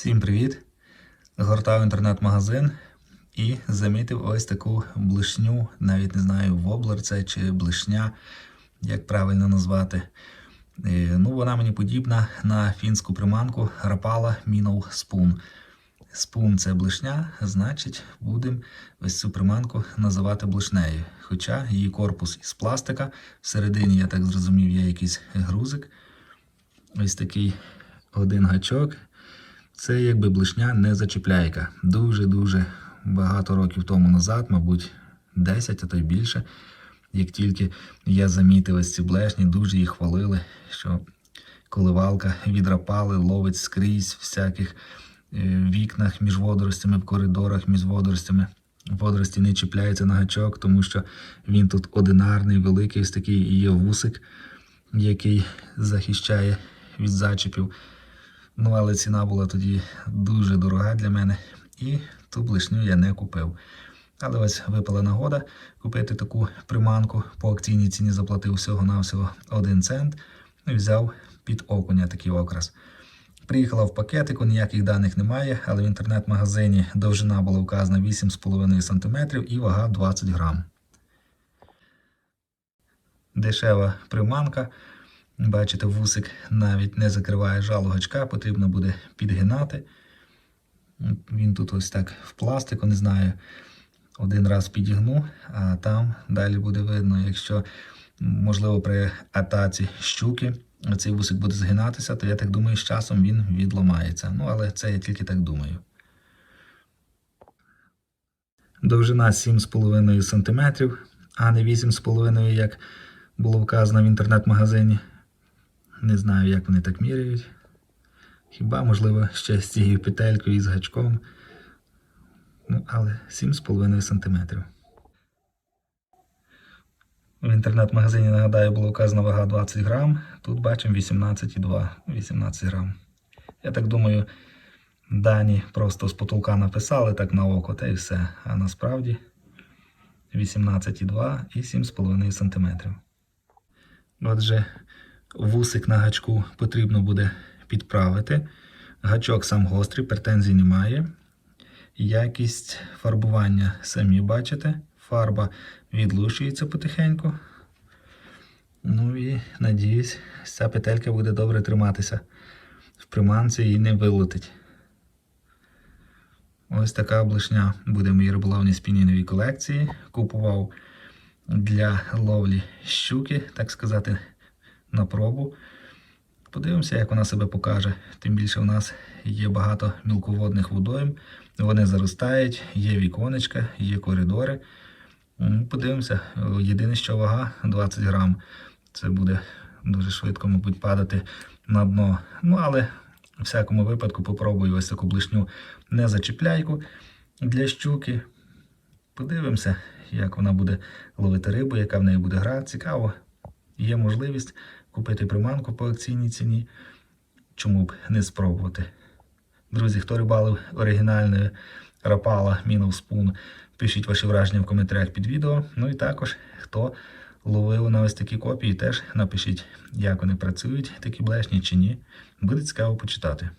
Всім привіт! Гортав інтернет-магазин і замітив ось таку блишню, навіть не знаю, воблер це чи блишня, як правильно назвати. Е, Ну, вона мені подібна на фінську приманку Rapala Minnow Spoon. Спун це блишня, значить, будемо ось цю приманку називати блишнею. Хоча її корпус із пластика, всередині, я так зрозумів, є якийсь грузик. Ось такий один гачок. Це якби блишня не зачіпляйка. Дуже-дуже багато років тому назад, мабуть, 10, а то й більше. Як тільки я замітив ось ці блешні, дуже їх хвалили, що коливалка відрапали, ловить скрізь всяких е, вікнах між водоростями, в коридорах між водоростями. Водорості не чіпляються на гачок, тому що він тут одинарний, великий, ось такий є вусик, який захищає від зачіпів. Ну, але ціна була тоді дуже дорога для мене, і ту блишню я не купив. Але ось випала нагода купити таку приманку. По акційній ціні заплатив всього-навсього 1 цент і взяв під окуня такий окрас. Приїхала в пакетику, ніяких даних немає, але в інтернет-магазині довжина була вказана 8,5 см і вага 20 грам. Дешева приманка. Бачите, вусик навіть не закриває жало гачка, потрібно буде підгинати. Він тут ось так в пластику, не знаю. Один раз підігну, а там далі буде видно, якщо, можливо, при атаці щуки цей вусик буде згинатися, то я так думаю, з часом він відламається. Ну, але це я тільки так думаю. Довжина 7,5 см, а не 8,5, як було вказано в інтернет-магазині. Не знаю, як вони так міряють. Хіба, можливо, ще з цією петелькою і з гачком. Ну, але 7,5 см. В інтернет-магазині, нагадаю, було вказано вага 20 грам. Тут бачимо 18,2 18 грам. Я так думаю, дані просто з потолка написали так на око, та й все. А насправді 18,2 і 7,5 см. Отже, вусик на гачку потрібно буде підправити. Гачок сам гострий, претензій немає. Якість фарбування самі бачите. Фарба відлущується потихеньку. Ну і надіюсь, ця петелька буде добре триматися в приманці і не вилетить. Ось така блишня буде в моїй риболовній спінінговій колекції. Купував для ловлі щуки, так сказати, на пробу. Подивимося, як вона себе покаже. Тим більше в нас є багато мілководних водойм, вони заростають, є віконечка, є коридори. Подивимося, єдине, що вага 20 грам. Це буде дуже швидко, мабуть, падати на дно. Ну, але в всякому випадку попробую ось таку блишню не зачіпляйку для щуки. Подивимося, як вона буде ловити рибу, яка в неї буде гра. Цікаво. Є можливість купити приманку по акційній ціні. Чому б не спробувати? Друзі, хто рибалив оригінальною рапала Мінов Спун, пишіть ваші враження в коментарях під відео. Ну і також, хто ловив на ось такі копії, теж напишіть, як вони працюють, такі блешні чи ні. Буде цікаво почитати.